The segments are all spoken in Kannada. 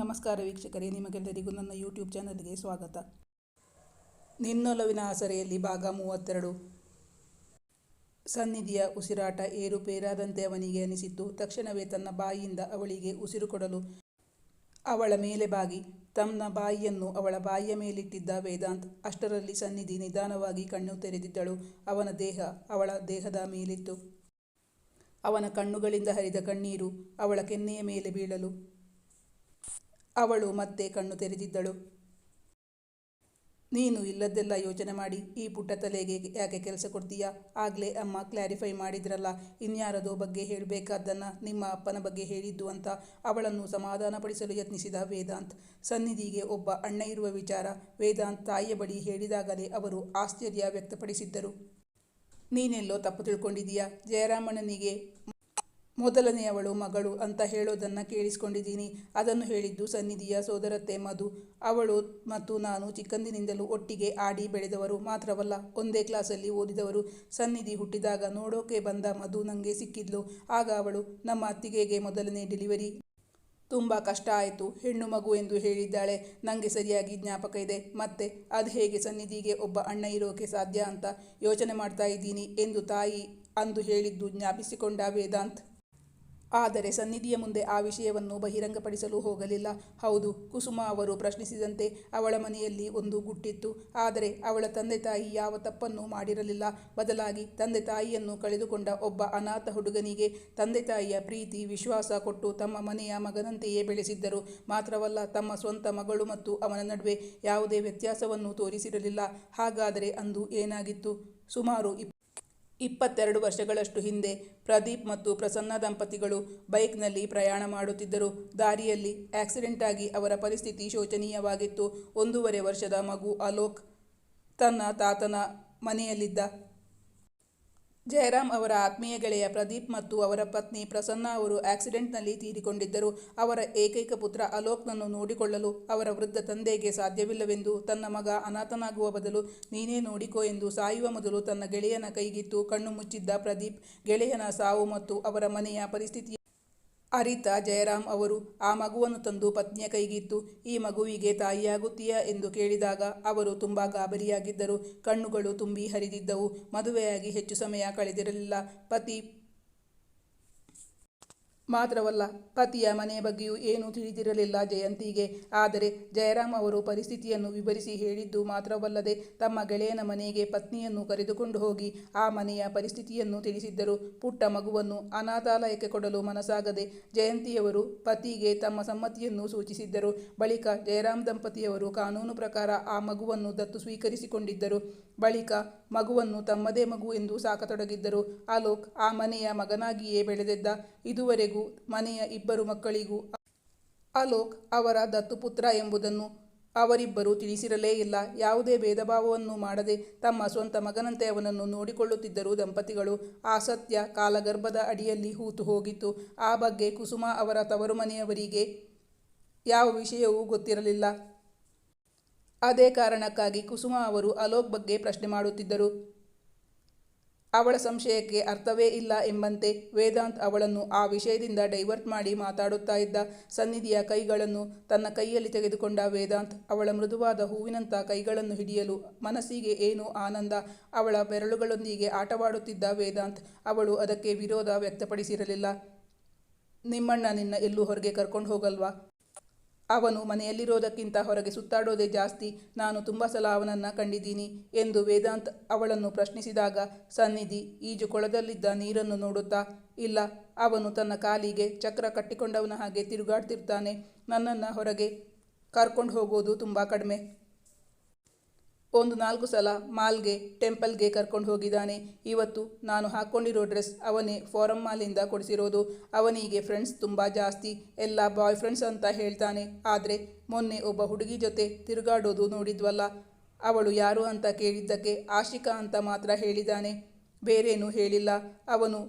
ನಮಸ್ಕಾರ ವೀಕ್ಷಕರೇ, ನಿಮಗೆಲ್ಲರಿಗೂ ನನ್ನ ಯೂಟ್ಯೂಬ್ ಚಾನಲ್ಗೆ ಸ್ವಾಗತ. ನಿನ್ನೊಲವಿನ ಆಸರೆಯಲ್ಲಿ ಭಾಗ ಮೂವತ್ತೆರಡು. ಸನ್ನಿಧಿಯ ಉಸಿರಾಟ ಏರುಪೇರಾದಂತೆ ಅವನಿಗೆ ಅನಿಸಿತು ತಕ್ಷಣವೇ ತನ್ನ ಬಾಯಿಯಿಂದ ಅವಳಿಗೆ ಉಸಿರು ಕೊಡಲು ಅವಳ ಮೇಲೆ ಬಾಗಿ, ತನ್ನ ಬಾಯಿಯನ್ನು ಅವಳ ಬಾಯಿಯ ಮೇಲಿಟ್ಟಿದ್ದ ವೇದಾಂತ್ ಅಷ್ಟರಲ್ಲಿ ಸನ್ನಿಧಿ ನಿಧಾನವಾಗಿ ಕಣ್ಣು ತೆರೆದಿದ್ದಳು. ಅವನ ದೇಹ ಅವಳ ದೇಹದ ಮೇಲಿತ್ತು. ಅವನ ಕಣ್ಣುಗಳಿಂದ ಹರಿದ ಕಣ್ಣೀರು ಅವಳ ಕೆನ್ನೆಯ ಮೇಲೆ ಬೀಳಲು ಅವಳು ಮತ್ತೆ ಕಣ್ಣು ತೆರೆದಿದ್ದಳು. ನೀನು ಇಲ್ಲದ್ದೆಲ್ಲ ಯೋಚನೆ ಮಾಡಿ, ಈ ಪುಟ್ಟ ತಲೆಗೆ ಯಾಕೆ ಕೆಲಸ ಕೊಡ್ತೀಯಾ? ಆಗಲೇ ಅಮ್ಮ ಕ್ಲಾರಿಫೈ ಮಾಡಿದ್ರಲ್ಲ, ಇನ್ಯಾರದೋ ಬಗ್ಗೆ ಹೇಳಬೇಕಾದ್ದನ್ನು ನಿಮ್ಮ ಅಪ್ಪನ ಬಗ್ಗೆ ಹೇಳಿದ್ದು ಅಂತ ಅವಳನ್ನು ಸಮಾಧಾನಪಡಿಸಲು ಯತ್ನಿಸಿದ ವೇದಾಂತ್. ಸನ್ನಿಧಿಗೆ ಒಬ್ಬ ಅಣ್ಣ ಇರುವ ವಿಚಾರ ವೇದಾಂತ್ ತಾಯಿಯ ಬಳಿ ಹೇಳಿದಾಗಲೇ ಅವರು ಆಶ್ಚರ್ಯ ವ್ಯಕ್ತಪಡಿಸಿದ್ದರು. ನೀನೆಲ್ಲೋ ತಪ್ಪು ತಿಳ್ಕೊಂಡಿದೀಯಾ ಜಯರಾಮಣ್ಣನಿಗೆ ಮೊದಲನೆಯವಳು ಮಗಳು ಅಂತ ಹೇಳೋದನ್ನು ಕೇಳಿಸ್ಕೊಂಡಿದ್ದೀನಿ. ಅದನ್ನು ಹೇಳಿದ್ದು ಸನ್ನಿಧಿಯ ಸೋದರತ್ತೆ ಮಧು. ಅವಳು ಮತ್ತು ನಾನು ಚಿಕ್ಕಂದಿನಿಂದಲೂ ಒಟ್ಟಿಗೆ ಆಡಿ ಬೆಳೆದವರು ಮಾತ್ರವಲ್ಲ, ಒಂದೇ ಕ್ಲಾಸಲ್ಲಿ ಓದಿದವರು. ಸನ್ನಿಧಿ ಹುಟ್ಟಿದಾಗ ನೋಡೋಕೆ ಬಂದ ಮಧು ನನಗೆ ಸಿಕ್ಕಿದ್ಲು. ಆಗ ಅವಳು, ನಮ್ಮ ಅತ್ತಿಗೆಗೆ ಮೊದಲನೇ ಡೆಲಿವರಿ. ತುಂಬ ಕಷ್ಟ ಆಯಿತು, ಹೆಣ್ಣು ಮಗು ಎಂದು ಹೇಳಿದ್ದಾಳೆ. ನನಗೆ ಸರಿಯಾಗಿ ಜ್ಞಾಪಕ ಇದೆ. ಮತ್ತೆ ಅದು ಹೇಗೆ ಸನ್ನಿಧಿಗೆ ಒಬ್ಬ ಅಣ್ಣ ಇರೋಕೆ ಸಾಧ್ಯ ಅಂತ ಯೋಚನೆ ಮಾಡ್ತಾ ಇದ್ದೀನಿ ಎಂದು ತಾಯಿ ಅಂದು ಹೇಳಿದ್ದು ಜ್ಞಾಪಿಸಿಕೊಂಡ ವೇದಾಂತ್. ಆದರೆ ಸನ್ನಿಧಿಯ ಮುಂದೆ ಆ ವಿಷಯವನ್ನು ಬಹಿರಂಗಪಡಿಸಲು ಹೋಗಲಿಲ್ಲ. ಹೌದು, ಕುಸುಮ ಅವರು ಪ್ರಶ್ನಿಸಿದಂತೆ ಅವಳ ಮನೆಯಲ್ಲಿ ಒಂದು ಗುಟ್ಟಿತ್ತು. ಆದರೆ ಅವಳ ತಂದೆ ತಾಯಿ ಯಾವ ತಪ್ಪನ್ನು ಮಾಡಿರಲಿಲ್ಲ. ಬದಲಾಗಿ ತಂದೆ ತಾಯಿಯನ್ನು ಕಳೆದುಕೊಂಡ ಒಬ್ಬ ಅನಾಥ ಹುಡುಗನಿಗೆ ತಂದೆ ತಾಯಿಯ ಪ್ರೀತಿ, ವಿಶ್ವಾಸ ಕೊಟ್ಟು ತಮ್ಮ ಮನೆಯ ಮಗನಂತೆಯೇ ಬೆಳೆಸಿದ್ದರು. ಮಾತ್ರವಲ್ಲ, ತಮ್ಮ ಸ್ವಂತ ಮಗಳು ಮತ್ತು ಅವನ ನಡುವೆ ಯಾವುದೇ ವ್ಯತ್ಯಾಸವನ್ನು ತೋರಿಸಿರಲಿಲ್ಲ. ಹಾಗಾದರೆ ಅಂದು ಏನಾಗಿತ್ತು? ಸುಮಾರು ಇಪ್ ಇಪ್ಪತ್ತೆರಡು ವರ್ಷಗಳಷ್ಟು ಹಿಂದೆ ಪ್ರದೀಪ್ ಮತ್ತು ಪ್ರಸನ್ನ ದಂಪತಿಗಳು ಬೈಕ್ನಲ್ಲಿ ಪ್ರಯಾಣ ಮಾಡುತ್ತಿದ್ದರು. ದಾರಿಯಲ್ಲಿ ಆಕ್ಸಿಡೆಂಟ್ ಆಗಿ ಅವರ ಪರಿಸ್ಥಿತಿ ಶೋಚನೀಯವಾಗಿತ್ತು. ಒಂದೂವರೆ ವರ್ಷದ ಮಗು ಅಲೋಕ್ ತನ್ನ ತಾತನ ಮನೆಯಲ್ಲಿದ್ದ ಜಯರಾಮ್ ಅವರ ಆತ್ಮೀಯ ಗೆಳೆಯ ಪ್ರದೀಪ್ ಮತ್ತು ಅವರ ಪತ್ನಿ ಪ್ರಸನ್ನ ಅವರು ಆಕ್ಸಿಡೆಂಟ್ನಲ್ಲಿ ತೀರಿಕೊಂಡಿದ್ದರು. ಅವರ ಏಕೈಕ ಪುತ್ರ ಅಲೋಕ್ನನ್ನು ನೋಡಿಕೊಳ್ಳಲು ಅವರ ವೃದ್ಧ ತಂದೆಗೆ ಸಾಧ್ಯವಿಲ್ಲವೆಂದು ತನ್ನ ಮಗ ಅನಾಥನಾಗುವ ಬದಲು ನೀನೇ ನೋಡಿಕೋ ಎಂದು ಸಾಯುವ ಮೊದಲು ತನ್ನ ಗೆಳೆಯನ ಕೈಗಿತ್ತು. ಕಣ್ಣು ಮುಚ್ಚಿದ್ದ ಪ್ರದೀಪ್, ಗೆಳೆಯನ ಸಾವು ಮತ್ತು ಅವರ ಮನೆಯ ಪರಿಸ್ಥಿತಿ ಅರಿತ ಜಯರಾಮ್ ಅವರು, ಆ ಮಗುವನ್ನು ತಂದು ಪತ್ನಿಯ ಕೈಗಿತ್ತು ಈ ಮಗುವಿಗೆ ತಾಯಿಯಾಗುತ್ತೀಯಾ? ಎಂದು ಕೇಳಿದಾಗ ಅವರು ತುಂಬ ಗಾಬರಿಯಾಗಿದ್ದರು. ಕಣ್ಣುಗಳು ತುಂಬಿ ಹರಿದಿದ್ದವು. ಮದುವೆಯಾಗಿ ಹೆಚ್ಚು ಸಮಯ ಕಳೆದಿರಲಿಲ್ಲ. ಪತಿ ಮಾತ್ರವಲ್ಲ, ಪತಿಯ ಮನೆಯ ಬಗ್ಗೆಯೂ ಏನೂ ತಿಳಿದಿರಲಿಲ್ಲ ಜಯಂತಿಗೆ. ಆದರೆ ಜಯರಾಮ್ ಅವರು ಪರಿಸ್ಥಿತಿಯನ್ನು ವಿವರಿಸಿ ಹೇಳಿದ್ದು ಮಾತ್ರವಲ್ಲದೆ ತಮ್ಮ ಗೆಳೆಯನ ಮನೆಗೆ ಪತ್ನಿಯನ್ನು ಕರೆದುಕೊಂಡು ಹೋಗಿ ಆ ಮನೆಯ ಪರಿಸ್ಥಿತಿಯನ್ನು ತಿಳಿಸಿದ್ದರು. ಪುಟ್ಟ ಮಗುವನ್ನು ಅನಾಥಾಲಯಕ್ಕೆ ಕೊಡಲು ಮನಸ್ಸಾಗದೆ ಜಯಂತಿಯವರು ಪತಿಗೆ ತಮ್ಮ ಸಮ್ಮತಿಯನ್ನು ಸೂಚಿಸಿದ್ದರು. ಬಳಿಕ ಜಯರಾಮ್ ದಂಪತಿಯವರು ಕಾನೂನು ಪ್ರಕಾರ ಆ ಮಗುವನ್ನು ದತ್ತು ಸ್ವೀಕರಿಸಿಕೊಂಡಿದ್ದರು. ಬಳಿಕ ಮಗುವನ್ನು ತಮ್ಮದೇ ಮಗು ಎಂದು ಸಾಕತೊಡಗಿದ್ದರು. ಅಲೋಕ್ ಆ ಮನೆಯ ಮಗನಾಗಿಯೇ ಬೆಳೆದಿದ್ದ. ಇದುವರೆಗೂ ಮನೆಯ ಇಬ್ಬರು ಮಕ್ಕಳಿಗೂ. ಅಲೋಕ್ ಅವರ ದತ್ತುಪುತ್ರ ಎಂಬುದನ್ನು ಅವರಿಬ್ಬರು ತಿಳಿಸಿರಲೇ ಇಲ್ಲ. ಯಾವುದೇ ಭೇದಭಾವವನ್ನು ಮಾಡದೆ ತಮ್ಮ ಸ್ವಂತ ಮಗನಂತೆ ಅವನನ್ನು ನೋಡಿಕೊಳ್ಳುತ್ತಿದ್ದರು ದಂಪತಿಗಳು. ಆ ಸತ್ಯ ಕಾಲಗರ್ಭದ ಅಡಿಯಲ್ಲಿ ಹೂತು ಹೋಗಿತ್ತು. ಆ ಬಗ್ಗೆ ಕುಸುಮ ಅವರ ತವರು ಮನೆಯವರಿಗೆ ಯಾವ ವಿಷಯವೂ ಗೊತ್ತಿರಲಿಲ್ಲ. ಅದೇ ಕಾರಣಕ್ಕಾಗಿ ಕುಸುಮ ಅವರು ಅಲೋಕ್ ಬಗ್ಗೆ ಪ್ರಶ್ನೆ ಮಾಡುತ್ತಿದ್ದರು. ಅವಳ ಸಂಶಯಕ್ಕೆ ಅರ್ಥವೇ ಇಲ್ಲ ಎಂಬಂತೆ ವೇದಾಂತ್ ಅವಳನ್ನು ಆ ವಿಷಯದಿಂದ ಡೈವರ್ಟ್ ಮಾಡಿ ಮಾತಾಡುತ್ತಾ ಇದ್ದ ಸನ್ನಿಧಿಯ ಕೈಗಳನ್ನು ತನ್ನ ಕೈಯಲ್ಲಿ ತೆಗೆದುಕೊಂಡ ವೇದಾಂತ್ ಅವಳ ಮೃದುವಾದ ಹೂವಿನಂಥ ಕೈಗಳನ್ನು ಹಿಡಿಯಲು ಮನಸ್ಸಿಗೆ ಏನೋ ಆನಂದ ಅವಳ ಬೆರಳುಗಳೊಂದಿಗೆ ಆಟವಾಡುತ್ತಿದ್ದ ವೇದಾಂತ್ ಅವಳು ಅದಕ್ಕೆ ವಿರೋಧ ವ್ಯಕ್ತಪಡಿಸಿರಲಿಲ್ಲ. ನಿಮ್ಮಣ್ಣ ನಿನ್ನ ಎಲ್ಲೂ ಹೊರಗೆ ಕರ್ಕೊಂಡು ಹೋಗಲ್ವಾ? ಅವನು ಮನೆಯಲ್ಲಿರೋದಕ್ಕಿಂತ ಹೊರಗೆ ಸುತ್ತಾಡೋದೇ ಜಾಸ್ತಿ, ನಾನು ತುಂಬ ಸಲ ಅವನನ್ನು ಕಂಡಿದ್ದೀನಿ ಎಂದು ವೇದಾಂತ್ ಅವಳನ್ನು ಪ್ರಶ್ನಿಸಿದಾಗ ಸನ್ನಿಧಿ ಈಜು ಕೊಳದಲ್ಲಿದ್ದ ನೀರನ್ನು ನೋಡುತ್ತಾ, ಇಲ್ಲ, ಅವನು ತನ್ನ ಕಾಲಿಗೆ ಚಕ್ರ ಕಟ್ಟಿಕೊಂಡವನ ಹಾಗೆ ತಿರುಗಾಡ್ತಿರ್ತಾನೆ, ನನ್ನನ್ನು ಹೊರಗೆ ಕರ್ಕೊಂಡು ಹೋಗೋದು ತುಂಬ ಕಡಿಮೆ. ಒಂದು ನಾಲ್ಕು ಸಲ ಮಾಲ್ಗೆ, ಟೆಂಪಲ್ಗೆ ಕರ್ಕೊಂಡು ಹೋಗಿದ್ದಾನೆ. ಇವತ್ತು ನಾನು ಹಾಕ್ಕೊಂಡಿರೋ ಡ್ರೆಸ್ ಅವನೇ ಫಾರಂ ಮಾಲಿಂದ ಕೊಡಿಸಿರೋದು. ಅವನಿಗೆ ಫ್ರೆಂಡ್ಸ್ ತುಂಬ ಜಾಸ್ತಿ, ಎಲ್ಲ ಬಾಯ್ ಫ್ರೆಂಡ್ಸ್ ಅಂತ ಹೇಳ್ತಾನೆ. ಆದರೆ ಮೊನ್ನೆ ಒಬ್ಬ ಹುಡುಗಿ ಜೊತೆ ತಿರುಗಾಡೋದು ನೋಡಿದ್ವಲ್ಲ, ಅವಳು ಯಾರು ಅಂತ ಕೇಳಿದ್ದಕ್ಕೆ ಆಶಿಕಾ ಅಂತ ಮಾತ್ರ ಹೇಳಿದ್ದಾನೆ. ಬೇರೇನೂ ಹೇಳಿಲ್ಲ. ಅವನು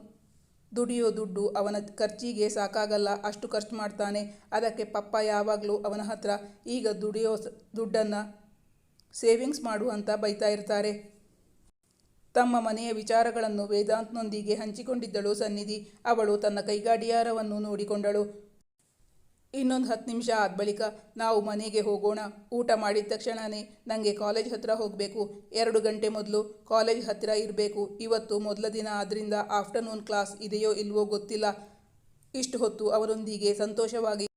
ದುಡಿಯೋ ದುಡ್ಡು ಅವನ ಖರ್ಚಿಗೆ ಸಾಕಾಗಲ್ಲ, ಅಷ್ಟು ಖರ್ಚು ಮಾಡ್ತಾನೆ. ಅದಕ್ಕೆ ಪಪ್ಪ ಯಾವಾಗಲೂ ಅವನ ಹತ್ರ, ಈಗ ದುಡಿಯೋ ದುಡ್ಡನ್ನು ಸೇವಿಂಗ್ಸ್ ಮಾಡು ಅಂತ ಬೈತಾ ಇರ್ತಾರೆ. ತಮ್ಮ ಮನೆಯ ವಿಚಾರಗಳನ್ನು ವೇದಾಂತ್ನೊಂದಿಗೆ ಹಂಚಿಕೊಂಡಿದ್ದಳು ಸನ್ನಿಧಿ. ಅವಳು ತನ್ನ ಕೈಗಾಡಿಯಾರವನ್ನು ನೋಡಿಕೊಂಡಳು. ಇನ್ನೊಂದು ಹತ್ತು ನಿಮಿಷ ಆದ ಬಳಿಕ, ನಾವು ಮನೆಗೆ ಹೋಗೋಣ. ಊಟ ಮಾಡಿದ ತಕ್ಷಣವೇ ನನಗೆ ಕಾಲೇಜ್ ಹತ್ತಿರ ಹೋಗಬೇಕು. ಎರಡು ಗಂಟೆ ಮೊದಲು ಕಾಲೇಜ್ ಹತ್ತಿರ ಇರಬೇಕು. ಇವತ್ತು ಮೊದಲ ದಿನ ಆದ್ದರಿಂದ ಆಫ್ಟರ್ನೂನ್ ಕ್ಲಾಸ್ ಇದೆಯೋ ಇಲ್ವೋ ಗೊತ್ತಿಲ್ಲ. ಇಷ್ಟು ಹೊತ್ತು ಅವರೊಂದಿಗೆ ಸಂತೋಷವಾಗಿ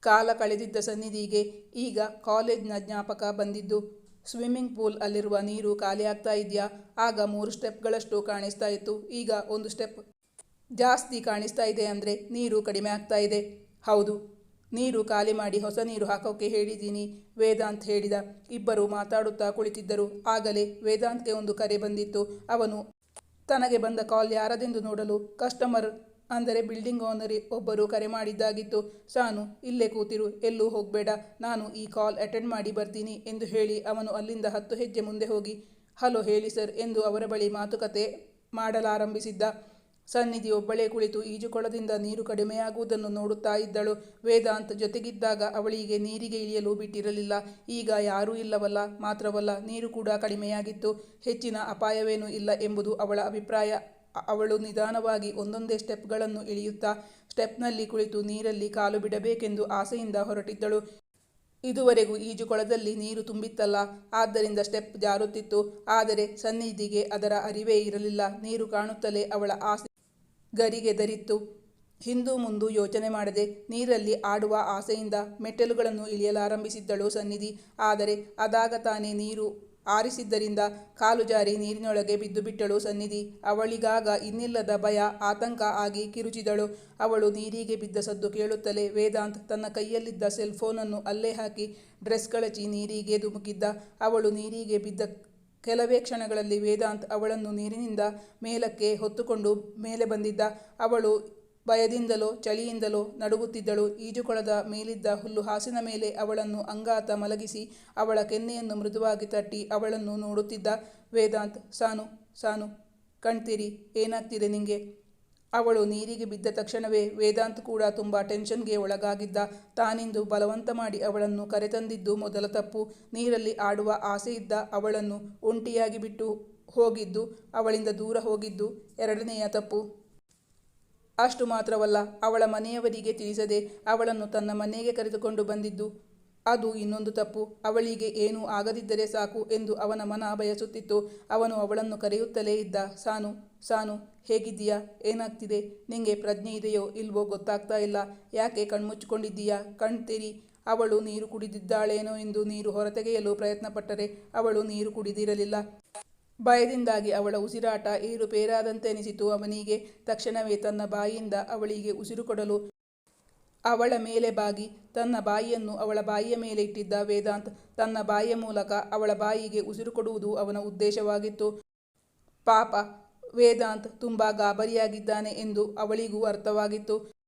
ಕಾಲ ಕಳೆದಿದ್ದ ಸನ್ನಿಧಿಗೆ ಈಗ ಕಾಲೇಜ್ನ ಜ್ಞಾಪಕ ಬಂದಿದ್ದು. ಸ್ವಿಮ್ಮಿಂಗ್ ಪೂಲ್ ಅಲ್ಲಿರುವ ನೀರು ಖಾಲಿ ಆಗ್ತಾ ಇದೆಯಾ? ಆಗ ಮೂರು ಸ್ಟೆಪ್ಗಳಷ್ಟು ಕಾಣಿಸ್ತಾ ಇತ್ತು. ಈಗ ಒಂದು ಸ್ಟೆಪ್ ಜಾಸ್ತಿ ಕಾಣಿಸ್ತಾ ಇದೆ ಅಂದರೆ ನೀರು ಕಡಿಮೆ ಆಗ್ತಾ ಇದೆ. ಹೌದು. ನೀರು ಖಾಲಿ ಮಾಡಿ ಹೊಸ ನೀರು ಹಾಕೋಕೆ ಹೇಳಿದ್ದೀನಿ ವೇದಾಂತ್ ಹೇಳಿದ. ಇಬ್ಬರು ಮಾತಾಡುತ್ತಾ ಕುಳಿತಿದ್ದರು. ಆಗಲೇ ವೇದಾಂತ್ಗೆ ಒಂದು ಕರೆ ಬಂದಿತ್ತು. ಅವನು, ತನಗೆ ಬಂದ ಕಾಲ್ ಯಾರದೆಂದು ನೋಡಲು ಕಸ್ಟಮರ್ ಅಂದರೆ ಬಿಲ್ಡಿಂಗ್ ಓನರಿ ಒಬ್ಬರು ಕರೆ ಮಾಡಿದ್ದಾಗಿತ್ತು. ಸಾನು, ಇಲ್ಲೇ ಕೂತಿರು, ಎಲ್ಲೂ ಹೋಗಬೇಡ. ನಾನು ಈ ಕಾಲ್ ಅಟೆಂಡ್ ಮಾಡಿ ಬರ್ತೀನಿ ಎಂದು ಹೇಳಿ ಅವನು ಅಲ್ಲಿಂದ ಹತ್ತು ಹೆಜ್ಜೆ ಮುಂದೆ ಹೋಗಿ. ಹಲೋ, ಹೇಳಿ ಸರ್ ಎಂದು ಅವರ ಬಳಿ ಮಾತುಕತೆ ಮಾಡಲಾರಂಭಿಸಿದ್ದ. ಸನ್ನಿಧಿ ಒಬ್ಬಳೇ ಕುಳಿತು ಈಜುಕೊಳದಿಂದ ನೀರು ಕಡಿಮೆಯಾಗುವುದನ್ನು ನೋಡುತ್ತಾ ಇದ್ದಳು. ವೇದಾಂತ್ ಜೊತೆಗಿದ್ದಾಗ ಅವಳಿಗೆ ನೀರಿಗೆ ಇಳಿಯಲು ಬಿಟ್ಟಿರಲಿಲ್ಲ. ಈಗ ಯಾರೂ ಇಲ್ಲವಲ್ಲ, ಮಾತ್ರವಲ್ಲ ನೀರು ಕೂಡ ಕಡಿಮೆಯಾಗಿತ್ತು. ಹೆಚ್ಚಿನ ಅಪಾಯವೇನೂ ಇಲ್ಲ ಎಂಬುದು ಅವಳ ಅಭಿಪ್ರಾಯ. ಅವಳು ನಿಧಾನವಾಗಿ ಒಂದೊಂದೇ ಸ್ಟೆಪ್ಗಳನ್ನು ಇಳಿಯುತ್ತಾ ಸ್ಟೆಪ್ನಲ್ಲಿ ಕುಳಿತು ನೀರಲ್ಲಿ ಕಾಲು ಬಿಡಬೇಕೆಂದು ಆಸೆಯಿಂದ ಹೊರಟಿದ್ದಳು. ಇದುವರೆಗೂ ಈಜುಕೊಳದಲ್ಲಿ ನೀರು ತುಂಬಿತ್ತಲ್ಲ, ಆದ್ದರಿಂದ ಸ್ಟೆಪ್ ಜಾರುತ್ತಿತ್ತು. ಆದರೆ ಸನ್ನಿಧಿಗೆ ಅದರ ಅರಿವೇ ಇರಲಿಲ್ಲ. ನೀರು ಕಾಣುತ್ತಲೇ ಅವಳ ಆಸೆ ಗರಿಗೆದರಿತ್ತು ಹಿಂದೂ ಮುಂದು ಯೋಚನೆ ಮಾಡದೆ ನೀರಲ್ಲಿ ಆಡುವ ಆಸೆಯಿಂದ ಮೆಟ್ಟಲುಗಳನ್ನು ಇಳಿಯಲಾರಂಭಿಸಿದ್ದಳು ಸನ್ನಿಧಿ. ಆದರೆ ಅದಾಗ ತಾನೇ ನೀರು ಆರಿಸಿದ್ದರಿಂದ ಕಾಲು ಜಾರಿ ನೀರಿನೊಳಗೆ ಬಿದ್ದು ಬಿಟ್ಟಳು ಸನ್ನಿಧಿ. ಅವಳಿಗಾಗ ಇನ್ನಿಲ್ಲದ ಭಯ, ಆತಂಕ ಆಗಿ ಕಿರುಚಿದಳು. ಅವಳು ನೀರಿಗೆ ಬಿದ್ದ ಸದ್ದು ಕೇಳುತ್ತಲೇ ವೇದಾಂತ್ ತನ್ನ ಕೈಯಲ್ಲಿದ್ದ ಸೆಲ್ ಫೋನನ್ನು ಅಲ್ಲೇ ಹಾಕಿ ಡ್ರೆಸ್ ಕಳಚಿ ನೀರಿಗೆ ಧುಮುಕಿದ್ದ. ಅವಳು ನೀರಿಗೆ ಬಿದ್ದ ಕೆಲವೇ ಕ್ಷಣಗಳಲ್ಲಿ ವೇದಾಂತ್ ಅವಳನ್ನು ನೀರಿನಿಂದ ಮೇಲಕ್ಕೆ ಹೊತ್ತುಕೊಂಡು ಮೇಲೆ ಬಂದಿದ್ದ. ಅವಳು ಭಯದಿಂದಲೋ, ಚಳಿಯಿಂದಲೋ ನಡುಗುತ್ತಿದ್ದಳು. ಈಜುಕೊಳದ ಮೇಲಿದ್ದ ಹುಲ್ಲು ಹಾಸಿನ ಮೇಲೆ ಅವಳನ್ನು ಅಂಗಾತ ಮಲಗಿಸಿ, ಅವಳ ಕೆನ್ನೆಯನ್ನು ಮೃದುವಾಗಿ ತಟ್ಟಿ ಅವಳನ್ನು ನೋಡುತ್ತಿದ್ದ ವೇದಾಂತ್, ಸಾನು ಸಾನು, ಕಣ್ತೀರಿ, ಏನಾಗ್ತಿದೆ ನಿಂಗೆ ಅವಳು ನೀರಿಗೆ ಬಿದ್ದ ತಕ್ಷಣವೇ ವೇದಾಂತ್ ಕೂಡ ತುಂಬ ಟೆನ್ಷನ್ಗೆ ಒಳಗಾಗಿದ್ದ. ತಾನಿಂದು ಬಲವಂತ ಮಾಡಿ ಅವಳನ್ನು ಕರೆತಂದಿದ್ದು ಮೊದಲ ತಪ್ಪು. ನೀರಲ್ಲಿ ಆಡುವ ಆಸೆಯಿದ್ದ ಅವಳನ್ನು ಒಂಟಿಯಾಗಿ ಬಿಟ್ಟು ಹೋಗಿದ್ದು, ಅವಳಿಂದ ದೂರ ಹೋಗಿದ್ದು ಎರಡನೆಯ ತಪ್ಪು. ಅಷ್ಟು ಮಾತ್ರವಲ್ಲ, ಅವಳ ಮನೆಯವರಿಗೆ ತಿಳಿಸದೆ ಅವಳನ್ನು ತನ್ನ ಮನೆಗೆ ಕರೆದುಕೊಂಡು ಬಂದಿದ್ದು. ಅದು ಇನ್ನೊಂದು ತಪ್ಪು. ಅವಳಿಗೆ ಏನೂ ಆಗದಿದ್ದರೆ ಸಾಕು ಎಂದು ಅವನ ಮನ ಬಯಸುತ್ತಿತ್ತು. ಅವನು ಅವಳನ್ನು ಕರೆಯುತ್ತಲೇ ಇದ್ದ, ಸಾನು ಸಾನು, ಹೇಗಿದ್ದೀಯಾ? ಏನಾಗ್ತಿದೆ? ನಿಂಗೆ ಪ್ರಜ್ಞೆ ಇದೆಯೋ, ಇಲ್ವೋ ಗೊತ್ತಾಗ್ತಾ ಇಲ್ಲ. ಯಾಕೆ ಕಣ್ಮುಚ್ಚಿಕೊಂಡಿದ್ದೀಯಾ? ಕಣ್ತೀರಿ. ಅವಳು ನೀರು ಕುಡಿದಿದ್ದಾಳೇನೋ ಎಂದು ನೀರು ಹೊರತೆಗೆಯಲು ಪ್ರಯತ್ನಪಟ್ಟರೆ ಅವಳು ನೀರು ಕುಡಿದಿರಲಿಲ್ಲ. ಭಯದಿಂದಾಗಿ ಅವಳ ಉಸಿರಾಟ ಏರುಪೇರಾದಂತೆನಿಸಿತು. ಅವನಿಗೆ ತಕ್ಷಣವೇ ತನ್ನ ಬಾಯಿಯಿಂದ ಅವಳಿಗೆ ಉಸಿರು ಕೊಡಲು ಅವಳ ಮೇಲೆ ಬಾಗಿ, ತನ್ನ ಬಾಯಿಯನ್ನು ಅವಳ ಬಾಯಿಯ ಮೇಲೆ ಇಟ್ಟಿದ್ದ ವೇದಾಂತ್ ತನ್ನ ಬಾಯಿಯ ಮೂಲಕ ಅವಳ ಬಾಯಿಗೆ ಉಸಿರು ಕೊಡುವುದು ಅವನ ಉದ್ದೇಶವಾಗಿತ್ತು. ಪಾಪ, ವೇದಾಂತ್ ತುಂಬ ಗಾಬರಿಯಾಗಿದ್ದಾನೆ ಎಂದು ಅವಳಿಗೂ ಅರ್ಥವಾಗಿತ್ತು.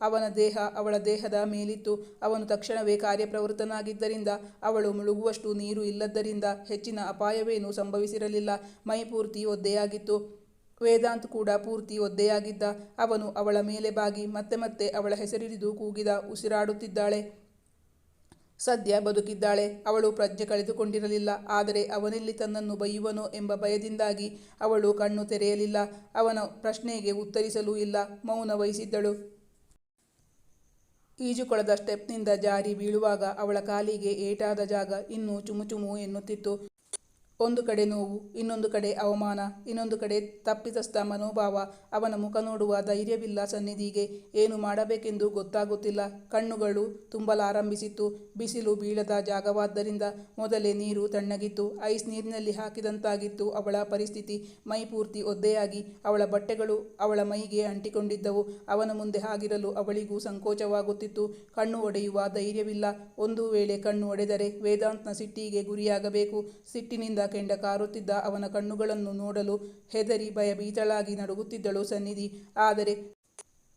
ಅವನ ದೇಹ ಅವಳ ದೇಹದ ಮೇಲಿತ್ತು. ಅವನು ತಕ್ಷಣವೇ ಕಾರ್ಯಪ್ರವೃತ್ತನಾಗಿದ್ದರಿಂದ ಅವಳು ಮುಳುಗುವಷ್ಟು ನೀರು ಇಲ್ಲದ್ದರಿಂದ ಹೆಚ್ಚಿನ ಅಪಾಯವೇನೂ ಸಂಭವಿಸಿರಲಿಲ್ಲ. ಮೈಪೂರ್ತಿ ಒದ್ದೆಯಾಗಿತ್ತು. ವೇದಾಂತ್ ಕೂಡ ಪೂರ್ತಿ ಒದ್ದೆಯಾಗಿದ್ದ. ಅವನು ಅವಳ ಮೇಲೆ ಬಾಗಿ ಮತ್ತೆ ಮತ್ತೆ ಅವಳ ಹೆಸರಿಡಿದು ಕೂಗಿದ ಉಸಿರಾಡುತ್ತಿದ್ದಾಳೆ. ಸದ್ಯ ಬದುಕಿದ್ದಾಳೆ. ಅವಳು ಪ್ರಜ್ಞೆ ಕಳೆದುಕೊಂಡಿರಲಿಲ್ಲ. ಆದರೆ ಅವನೆಲ್ಲಿ ತನ್ನನ್ನು ಬೈಯುವನೋ ಎಂಬ ಭಯದಿಂದಾಗಿ ಅವಳು ಕಣ್ಣು ತೆರೆಯಲಿಲ್ಲ. ಅವನ ಪ್ರಶ್ನೆಗೆ ಉತ್ತರಿಸಲೂ ಇಲ್ಲ. ಮೌನ ವಹಿಸಿದ್ದಳು. ಈಜುಕೊಳದ ಸ್ಟೆಪ್ನಿಂದ ಜಾರಿ ಬೀಳುವಾಗ ಅವಳ ಕಾಲಿಗೆ ಏಟಾದ ಜಾಗ ಇನ್ನೂ ಚುಮುಚುಮು ಎನ್ನುತ್ತಿತ್ತು. ಒಂದು ಕಡೆ ನೋವು, ಇನ್ನೊಂದು ಕಡೆ ಅವಮಾನ, ಇನ್ನೊಂದು ಕಡೆ ತಪ್ಪಿತಸ್ಥ ಮನೋಭಾವ, ಅವನ ಮುಖ ನೋಡುವ ಧೈರ್ಯವಿಲ್ಲ ಸನ್ನಿಧಿಗೆ. ಏನು ಮಾಡಬೇಕೆಂದು ಗೊತ್ತಾಗುತ್ತಿಲ್ಲ. ಕಣ್ಣುಗಳು ತುಂಬಲಾರಂಭಿಸಿತ್ತು. ಬಿಸಿಲು ಬೀಳದ ಜಾಗವಾದ್ದರಿಂದ ಮೊದಲೇ ನೀರು ತಣ್ಣಗಿತ್ತು. ಐಸ್ ನೀರಿನಲ್ಲಿ ಹಾಕಿದಂತಾಗಿತ್ತು ಅವಳ ಪರಿಸ್ಥಿತಿ. ಮೈ ಪೂರ್ತಿ ಒದ್ದೆಯಾಗಿ. ಅವಳ ಬಟ್ಟೆಗಳು ಅವಳ ಮೈಗೆ ಅಂಟಿಕೊಂಡಿದ್ದವು. ಅವನ ಮುಂದೆ ಹಾಗಿರಲು ಅವಳಿಗೂ ಸಂಕೋಚವಾಗುತ್ತಿತ್ತು. ಕಣ್ಣು ಒಡೆಯುವ ಧೈರ್ಯವಿಲ್ಲ. ಒಂದು ವೇಳೆ ಕಣ್ಣು ಒಡೆದರೆ ವೇದಾಂತ್ನ ಸಿಟ್ಟಿಗೆ ಗುರಿಯಾಗಬೇಕು. ಸಿಟ್ಟಿನಿಂದ ಕೆಂಡ ಕಾರುತ್ತಿದ್ದ ಅವನ ಕಣ್ಣುಗಳನ್ನು ನೋಡಲು ಹೆದರಿ ಭಯಭೀತಳಾಗಿ ನಡುಗುತ್ತಿದ್ದಳು ಸನ್ನಿಧಿ. ಆದರೆ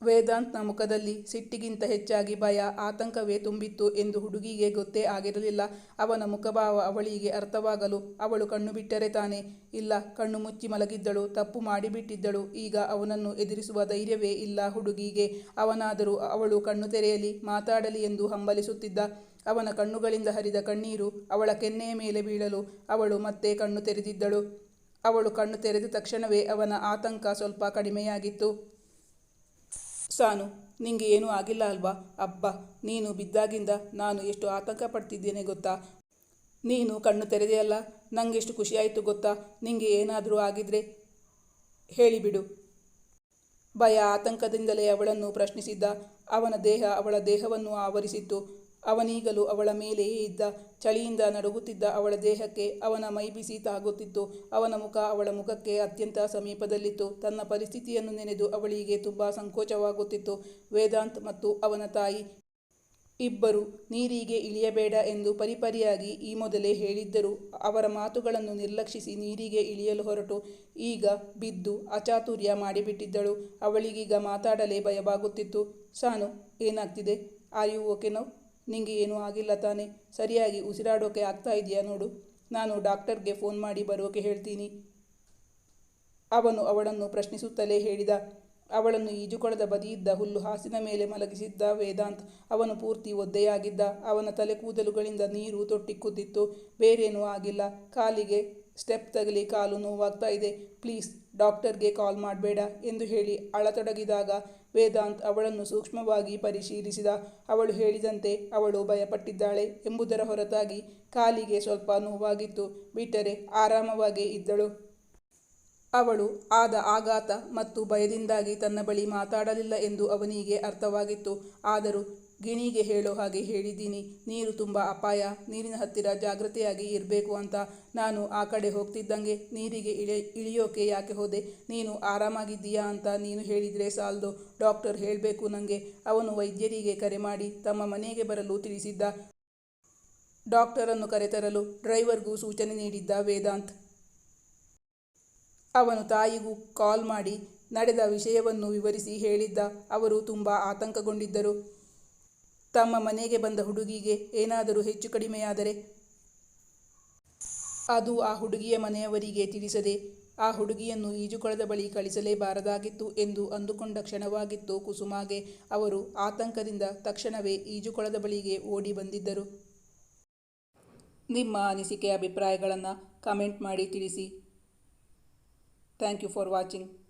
ವೇದಾಂತ್ನ ಮುಖದಲ್ಲಿ ಸಿಟ್ಟಿಗಿಂತ ಹೆಚ್ಚಾಗಿ ಭಯ, ಆತಂಕವೇ ತುಂಬಿತ್ತು ಎಂದು ಹುಡುಗಿಗೆ ಗೊತ್ತೇ ಆಗಿರಲಿಲ್ಲ. ಅವನ ಮುಖಭಾವ ಅವಳಿಗೆ ಅರ್ಥವಾಗಲು ಅವಳು ಕಣ್ಣು ಬಿಟ್ಟರೆ ತಾನೇ. ಇಲ್ಲ, ಕಣ್ಣು ಮುಚ್ಚಿ ಮಲಗಿದ್ದಳು, ತಪ್ಪು ಮಾಡಿಬಿಟ್ಟಿದ್ದಳು. ಈಗ ಅವನನ್ನು ಎದುರಿಸುವ ಧೈರ್ಯವೇ ಇಲ್ಲ ಹುಡುಗಿಗೆ. ಅವನಾದರೂ ಅವಳು ಕಣ್ಣು ತೆರೆಯಲಿ, ಮಾತಾಡಲಿ ಎಂದು ಹಂಬಲಿಸುತ್ತಿದ್ದ. ಅವನ ಕಣ್ಣುಗಳಿಂದ ಹರಿದ ಕಣ್ಣೀರು ಅವಳ ಕೆನ್ನೆಯ ಮೇಲೆ ಬೀಳಲು ಅವಳು ಮತ್ತೆ ಕಣ್ಣು ತೆರೆದಿದ್ದಳು. ಅವಳು ಕಣ್ಣು ತೆರೆದ ತಕ್ಷಣವೇ ಅವನ ಆತಂಕ ಸ್ವಲ್ಪ ಕಡಿಮೆಯಾಗಿತ್ತು. ಸಾನು, ನಿಂಗೆ ಏನೂ ಆಗಿಲ್ಲ ಅಲ್ವಾ? ಅಬ್ಬ, ನೀನು ಬಿದ್ದಾಗಿಂದ ನಾನು ಎಷ್ಟು ಆತಂಕ ಪಡ್ತಿದ್ದೇನೆ ಗೊತ್ತಾ? ನೀನು ಕಣ್ಣು ತೆರೆದೆಯಲ್ಲ ನಂಗೆಷ್ಟು ಖುಷಿಯಾಯಿತು ಗೊತ್ತಾ? ನಿಂಗೆ ಏನಾದರೂ ಆಗಿದ್ರೆ ಹೇಳಿಬಿಡು. ಭಯ ಆತಂಕದಿಂದಲೇ ಅವಳನ್ನು ಪ್ರಶ್ನಿಸಿದ್ದ. ಅವನ ದೇಹ ಅವಳ ದೇಹವನ್ನು ಆವರಿಸಿತ್ತು. ಅವನೀಗಲೂ ಅವಳ ಮೇಲೆಯೇ ಇದ್ದ ಚಳಿಯಿಂದ ನಡುಗುತ್ತಿದ್ದ ಅವಳ ದೇಹಕ್ಕೆ ಅವನ ಮೈ ಬಿಸಿ ತಾಗುತ್ತಿತ್ತು. ಅವನ ಮುಖ ಅವಳ ಮುಖಕ್ಕೆ ಅತ್ಯಂತ ಸಮೀಪದಲ್ಲಿತ್ತು. ತನ್ನ ಪರಿಸ್ಥಿತಿಯನ್ನು ನೆನೆದು ಅವಳಿಗೆ ತುಂಬ ಸಂಕೋಚವಾಗುತ್ತಿತ್ತು. ವೇದಾಂತ್ ಮತ್ತು ಅವನ ತಾಯಿ ಇಬ್ಬರು ನೀರಿಗೆ ಇಳಿಯಬೇಡ ಎಂದು ಪರಿಪರಿಯಾಗಿ ಈ ಮೊದಲೇ ಹೇಳಿದ್ದರು. ಅವರ ಮಾತುಗಳನ್ನು ನಿರ್ಲಕ್ಷಿಸಿ ನೀರಿಗೆ ಇಳಿಯಲು ಹೊರಟು. ಈಗ ಬಿದ್ದು ಅಚಾತುರ್ಯ ಮಾಡಿಬಿಟ್ಟಿದ್ದಳು. ಅವಳಿಗೀಗ ಮಾತಾಡಲೇ ಭಯವಾಗುತ್ತಿತ್ತು. ಸಾನು, ಏನಾಗ್ತಿದೆ? ಆರ್ ಯು ಓಕೆನೋ ನಿಂಗೆ ಏನೂ ಆಗಿಲ್ಲ ತಾನೆ. ಸರಿಯಾಗಿ ಉಸಿರಾಡೋಕೆ ಆಗ್ತಾ ಇದೆಯಾ ನೋಡು. ನಾನು ಡಾಕ್ಟರ್ಗೆ ಫೋನ್ ಮಾಡಿ ಬರೋಕೆ ಹೇಳ್ತೀನಿ. ಅವನು ಅವಳನ್ನು ಪ್ರಶ್ನಿಸುತ್ತಲೇ ಹೇಳಿದ. ಅವಳನ್ನು ಈಜುಕೊಳದ ಬದಿಯಿದ್ದ ಹುಲ್ಲು ಹಾಸಿನ ಮೇಲೆ ಮಲಗಿಸಿದ್ದ ವೇದಾಂತ್ ಅವನು ಪೂರ್ತಿ ಒದ್ದೆಯಾಗಿದ್ದ. ಅವನ ತಲೆ ಕೂದಲುಗಳಿಂದ ನೀರು ತೊಟ್ಟಿಕ್ಕುತ್ತಿತ್ತು. ಬೇರೇನೂ ಆಗಿಲ್ಲ. ಕಾಲಿಗೆ ಸ್ಟೆಪ್ ತಗಲಿ ಕಾಲು ನೋವಾಗ್ತಾ ಇದೆ. ಪ್ಲೀಸ್ ಡಾಕ್ಟರ್ಗೆ ಕಾಲ್ ಮಾಡಬೇಡ ಎಂದು ಹೇಳಿ ಅಳತೊಡಗಿದಾಗ ವೇದಾಂತ್ ಅವಳನ್ನು ಸೂಕ್ಷ್ಮವಾಗಿ ಪರಿಶೀಲಿಸಿದ, ಅವಳು ಹೇಳಿದಂತೆ ಅವಳು ಭಯಪಟ್ಟಿದ್ದಾಳೆ ಎಂಬುದರ ಹೊರತಾಗಿ ಕಾಲಿಗೆ ಸ್ವಲ್ಪ ನೋವಾಗಿತ್ತು, ಬಿಟ್ಟರೆ ಆರಾಮವಾಗೇ ಇದ್ದಳು. ಅವಳು ಆದ ಆಘಾತ ಮತ್ತು ಭಯದಿಂದಾಗಿ ತನ್ನ ಬಳಿ ಮಾತಾಡಲಿಲ್ಲ ಎಂದು ಅವನಿಗೆ ಅರ್ಥವಾಗಿತ್ತು, ಆದರೂ ಗಿಣಿಗೆ ಹೇಳೋ ಹಾಗೆ ಹೇಳಿದ್ದೀನಿ. ನೀರು ತುಂಬ ಅಪಾಯ. ನೀರಿನ ಹತ್ತಿರ ಜಾಗ್ರತೆಯಾಗಿ ಇರಬೇಕು ಅಂತ ನಾನು ಆ ಕಡೆ ಹೋಗ್ತಿದ್ದಂಗೆ ನೀರಿಗೆ ಇಳಿ, ಇಳಿಯೋಕೆ ಯಾಕೆ ಹೋದೆ? ನೀನು ಆರಾಮಾಗಿದ್ದೀಯಾ ಅಂತ ನೀನು ಹೇಳಿದರೆ ಸಾಲದು. ಡಾಕ್ಟರ್ ಹೇಳಬೇಕು ನನಗೆ ಅವನು ವೈದ್ಯರಿಗೆ ಕರೆ ಮಾಡಿ ತಮ್ಮ ಮನೆಗೆ ಬರಲು ತಿಳಿಸಿದ್ದ. ಡಾಕ್ಟರನ್ನು ಕರೆತರಲು ಡ್ರೈವರ್ಗೂ ಸೂಚನೆ ನೀಡಿದ್ದ ವೇದಾಂತ್. ಅವನು ತಾಯಿಗೂ ಕಾಲ್ ಮಾಡಿ ನಡೆದ ವಿಷಯವನ್ನು ವಿವರಿಸಿ ಹೇಳಿದ್ದ. ಅವರು ತುಂಬ ಆತಂಕಗೊಂಡಿದ್ದರು. ತಮ್ಮ ಮನೆಗೆ ಬಂದ ಹುಡುಗಿಗೆ ಏನಾದರೂ ಹೆಚ್ಚು ಕಡಿಮೆಯಾದರೆ? ಅದು ಆ ಹುಡುಗಿಯ ಮನೆಯವರಿಗೆ ತಿಳಿಸದೆ, ಆ ಹುಡುಗಿಯನ್ನು ಈಜುಕೊಳದ ಬಳಿ ಕಳಿಸಲೇಬಾರದಾಗಿತ್ತು ಎಂದು ಅಂದುಕೊಂಡ ಕ್ಷಣವಾಗಿತ್ತು ಕುಸುಮಾಗೆ. ಅವರು ಆತಂಕದಿಂದ ತಕ್ಷಣವೇ ಈಜುಕೊಳದ ಬಳಿಗೆ ಓಡಿ ಬಂದಿದ್ದರು. ನಿಮ್ಮ ಅನಿಸಿಕೆ, ಅಭಿಪ್ರಾಯಗಳನ್ನು ಕಮೆಂಟ್ ಮಾಡಿ ತಿಳಿಸಿ. Thank you for watching.